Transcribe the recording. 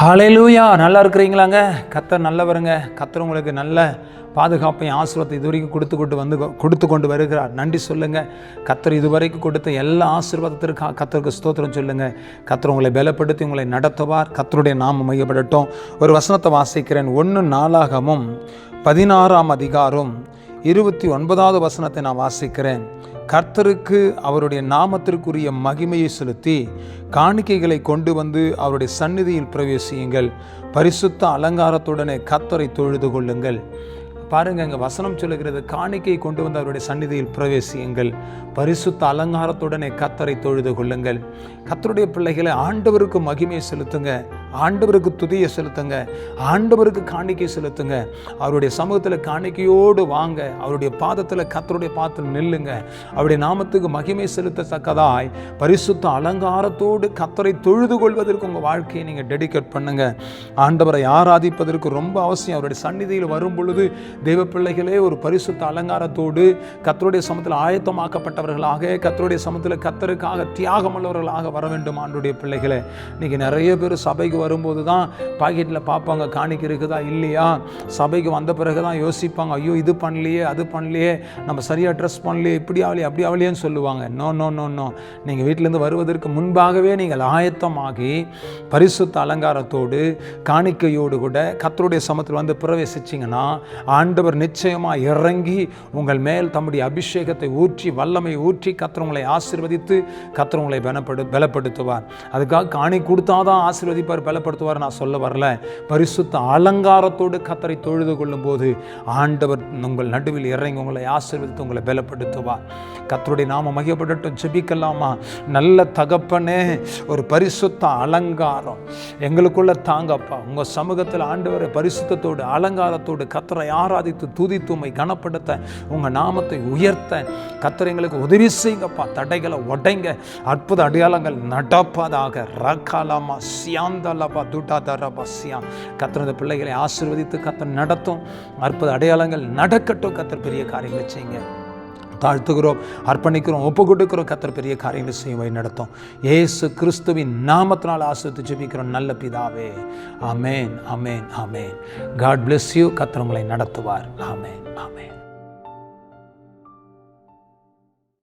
ஹalleluya நல்லா இருக்கிறீங்களாங்க? கத்தர் நல்லவருங்க. கத்தர் உங்களுக்கு நல்ல பாதுகாப்பையும் ஆசீர்வாதத்தை இது வரைக்கும் கொடுத்து கொண்டு வந்து கொடுத்து கொண்டு வருகிறார். நன்றி சொல்லுங்கள் கத்தர் இதுவரைக்கும் கொடுத்த எல்லா ஆசீர்வாதத்திற்கும் கத்தருக்கு ஸ்தோத்திரம் சொல்லுங்கள் கத்தர் உங்களை பலப்படுத்தி உங்களை நடத்துவார். கத்தருடைய நாமம் மையப்படட்டும். ஒரு வசனத்தை வாசிக்கிறேன். ஒன்று நாளாகமும் பதினாறாம் அதிகாரம் இருபத்தி ஒன்பதாவது வசனத்தை நான் வாசிக்கிறேன். கர்த்தருக்கு அவருடைய நாமத்திற்குரிய மகிமையை செலுத்தி காணிக்கைகளை கொண்டு வந்து அவருடைய சந்நிதியில் பிரவேசியுங்கள். பரிசுத்த அலங்காரத்துடனே கர்த்தரை தொழுது கொள்ளுங்கள். பாருங்க அங்கே வசனம் சொல்லுகிறது காணிக்கை கொண்டு வந்து அவருடைய சந்நிதியில் பிரவேசியுங்கள். பரிசுத்த அலங்காரத்துடனே கத்தரை தொழுது கொள்ளுங்கள். கத்தருடைய பிள்ளைகளை ஆண்டவருக்கு மகிமையை செலுத்துங்க. ஆண்டவருக்கு துதியை செலுத்துங்க. ஆண்டவருக்கு காணிக்கை செலுத்துங்க. அவருடைய சமூகத்தில் காணிக்கையோடு வாங்க. அவருடைய பாதத்தில் கத்தருடைய பாதத்தில் நில்லுங்க. அவருடைய நாமத்துக்கு மகிமை செலுத்தத்தக்கதாய் பரிசுத்த அலங்காரத்தோடு கத்தரை தொழுது கொள்வதற்கு உங்கள் வாழ்க்கையை நீங்கள் டெடிகேட் பண்ணுங்க. ஆண்டவரை ஆராதிப்பதற்கு ரொம்ப அவசியம். அவருடைய சந்நிதியில் வரும் பொழுது தெய்வ பிள்ளைகளே ஒரு பரிசுத்த அலங்காரத்தோடு கத்தருடைய சமத்தில் ஆயத்தமாக்கப்பட்டவர்களாக கத்தருடைய சமத்தில் கத்தருக்காக தியாகம் உள்ளவர்களாக வர வேண்டும் ஆண்டுடைய பிள்ளைகளே. இன்னைக்கு நிறைய பேர் சபைக்கு வரும்போது தான் பாக்கெட்டில் பார்ப்பாங்க காணிக்க இருக்குதா இல்லையா? சபைக்கு வந்த பிறகு தான் யோசிப்பாங்க ஐயோ இது பண்ணலையே அது பண்ணலையே நம்ம சரியாக ட்ரெஸ் பண்ணலையே இப்படி ஆகலையே அப்படி ஆகலையேன்னு சொல்லுவாங்க. நோ நோ நோ நோ நீங்கள் வீட்டிலேருந்து வருவதற்கு முன்பாகவே நீங்கள் ஆயத்தமாகி பரிசுத்த அலங்காரத்தோடு காணிக்கையோடு கூட கத்தருடைய சமத்தில் வந்து பிரவேசிச்சிங்கன்னா ஆண்டவர் நிச்சயமாக இறங்கி உங்கள் மேல் தம்முடைய அபிஷேகத்தை ஊற்றி வல்லமை ஊற்றி கத்திரவங்களை ஆசிர்வதித்து ஆசீர்வதித்து பலப்படு பலப்படுத்துவார். அதுக்காக காணி கொடுத்தாதான் ஆசிர்வதிப்பார் பலப்படுத்துவார் நான் சொல்ல வரல. பரிசுத்த அலங்காரத்தோடு கத்தரை தொழுது கொள்ளும்போது ஆண்டவர் உங்கள் நடுவில் இறங்கி உங்களை ஆசீர்வதித்து உங்களை பலப்படுத்துவார். கத்தருடைய நாம மையப்படட்டும் ஜெபிக்கலாமா? நல்ல தகப்பனே ஒரு பரிசுத்த அலங்காரம். எங்களுக்குள்ள தாங்கப்பா உங்கள் சமூகத்தில் ஆண்டவரை பரிசுத்தத்தோடு அலங்காரத்தோடு கத்தரை ஆராதித்து துதித்து கனப்படுத்த உங்கள் நாமத்தை உயர்த்த கத்தரை எங்களுக்கு உதவி செய்யுங்கப்பா தடைகளை உடைங்க. அற்புத அடையாளங்கள் நடப்பதாக. ரகாலாமா சியாந்தலபா துட்டாதரபா சியா கத்தர் பிள்ளைகளை ஆசிர்வதித்து கத்தன் நடத்தும். அற்புத அடையாளங்கள் நடக்கட்டும் கத்தர் பெரிய காரியங்களை செய்யுங்க. தாழ்த்துகிறோம் அர்ப்பணிக்கிறோம் ஒப்பு கொடுக்கிறோம் கத்தர் பெரிய காரியங்களை செய்ய வழி நடத்தும். ஏசு கிறிஸ்துவின் நாமத்தினால் ஆசிரித்து ஜெபிக்கிறோம் நல்ல பிதாவே. Amen amen amen God bless you கத்தர் உங்களை நடத்துவார். ஆமேன் ஆமேன்.